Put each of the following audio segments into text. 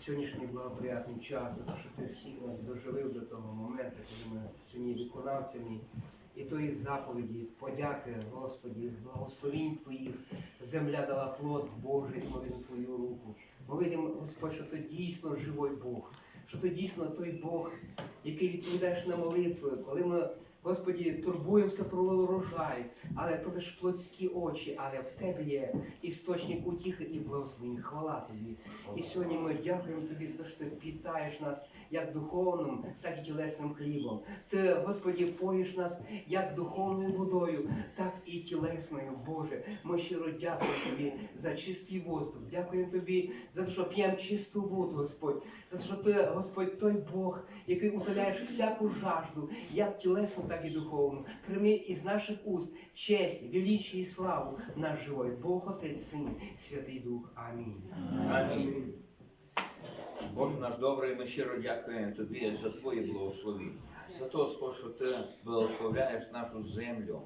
сьогоднішній благоприятний час, за те, що ти всіх нас доживив до того моменту, коли ми сьогодні виконавцями. І тої заповіді, подяки, Господі, благословінь Твоїх, земля дала плод Божий, видимо Твою руку. Ми видимо, Господь, що ти дійсно живий Бог, що ти дійсно той Бог, який відповідаєш на молитви, коли ми, Господі, турбуємося про урожай, але то лише плотські очі, але в тебе є істочник утіхи і благословень. Хвала тобі. І сьогодні ми дякуємо тобі за те, що ти питаєш нас як духовним, так і тілесним хлібом. Ти, Господі, поїш нас як духовною водою, так і тілесною. Боже, ми щиро дякуємо тобі за чистий воздух. Дякуємо тобі за те, що п'ємо чисту воду, Господь, за те, що ти, Господь, той Бог, який утоляєш всяку жажду, як тілесну, так і духовну. Прийми із наших уст честь, величі і славу наш живой Бог, Отець, Син, Святий Дух. Амінь. Амінь. Боже наш добрий, ми щиро дякуємо Тобі за Твої благословіння. За те, що Ти благословляєш нашу землю.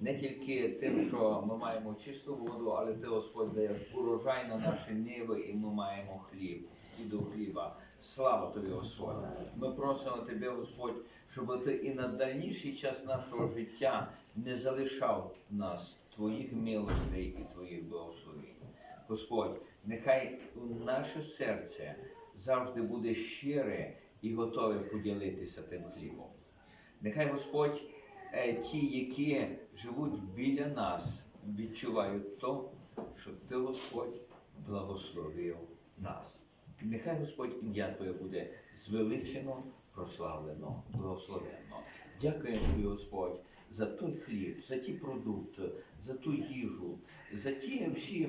Не тільки тим, що ми маємо чисту воду, але Ти, Господь, даєш урожай на наші ниви, і ми маємо хліб і до хліба. Слава Тобі, Господь. Ми просимо Тебе, Господь, щоб Ти і на дальніший час нашого життя не залишав нас Твоїх милостей і Твоїх благословень. Господь, нехай наше серце завжди буде щире і готове поділитися тим хлібом. Нехай Господь, е, ті, які живуть біля нас, відчувають то, що Ти, Господь, благословив нас. Нехай Господь ім'я Твоє буде звеличено, прославлено, благословенно. Дякуємо Тобі, Господь, за той хліб, за ті продукти, за ту їжу, за ті всі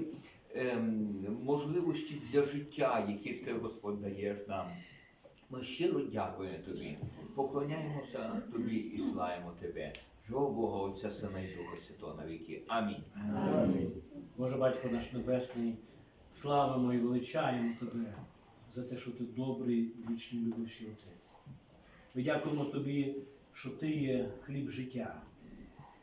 ем, можливості для життя, які ти, Господь, даєш нам. Ми щиро дякуємо Тобі, поклоняємося Тобі і славимо Тебе. Жого Бога, Отця, Сина і Духа Святого на віки. Амінь. Боже Батько наш Небесний, славимо і величаємо Тебе за те, що ти добрий, вічний любящий Отець. Ми дякуємо Тобі, що Ти є хліб життя.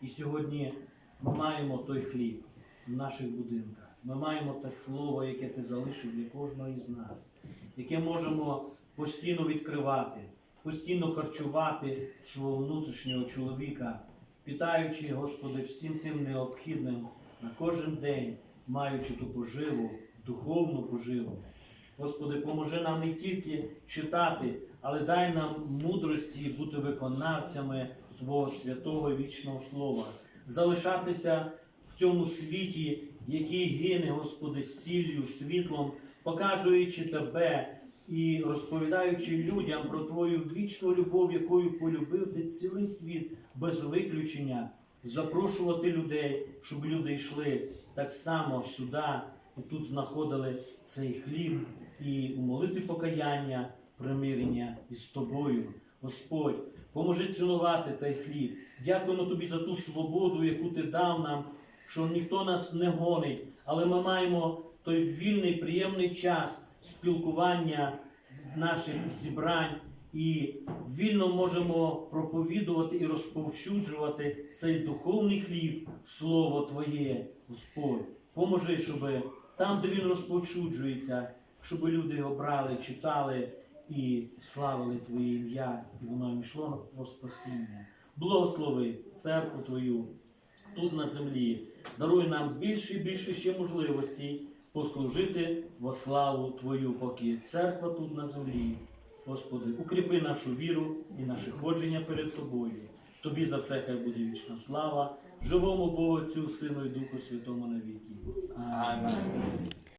І сьогодні ми маємо той хліб в наших будинках. Ми маємо те слово, яке ти залишив для кожного із нас, яке можемо постійно відкривати, постійно харчувати свого внутрішнього чоловіка, питаючи, Господи, всім тим необхідним на кожен день, маючи ту поживу, духовну поживу. Господи, поможи нам не тільки читати, але дай нам мудрості бути виконавцями Твого святого вічного слова, залишатися в цьому світі, який гине, Господи, сіллю, світлом, показуючи Тебе і розповідаючи людям про Твою вічну любов, якою полюбив Ти цілий світ без виключення, запрошувати людей, щоб люди йшли так само сюди і тут знаходили цей хліб і у молитві покаяння, примирення із тобою. Господь, поможи цінувати той хліб. Дякуємо тобі за ту свободу, яку ти дав нам, що ніхто нас не гонить, але ми маємо той вільний, приємний час спілкування наших зібрань і вільно можемо проповідувати і розповсюджувати цей духовний хліб, Слово Твоє, Господь. Поможи, щоб там, де він розповсюджується, щоб люди його брали, читали і славили Твоє ім'я, і воно йшло во спасіння. Благослови церкву Твою тут на землі. Даруй нам більше і більше ще можливостей послужити во славу Твою, поки церква тут на землі. Господи, укріпи нашу віру і наше ходження перед Тобою. Тобі за все хай буде вічна слава, живому Богу, Отцю, Сину і Духу Святому навіки. Амінь.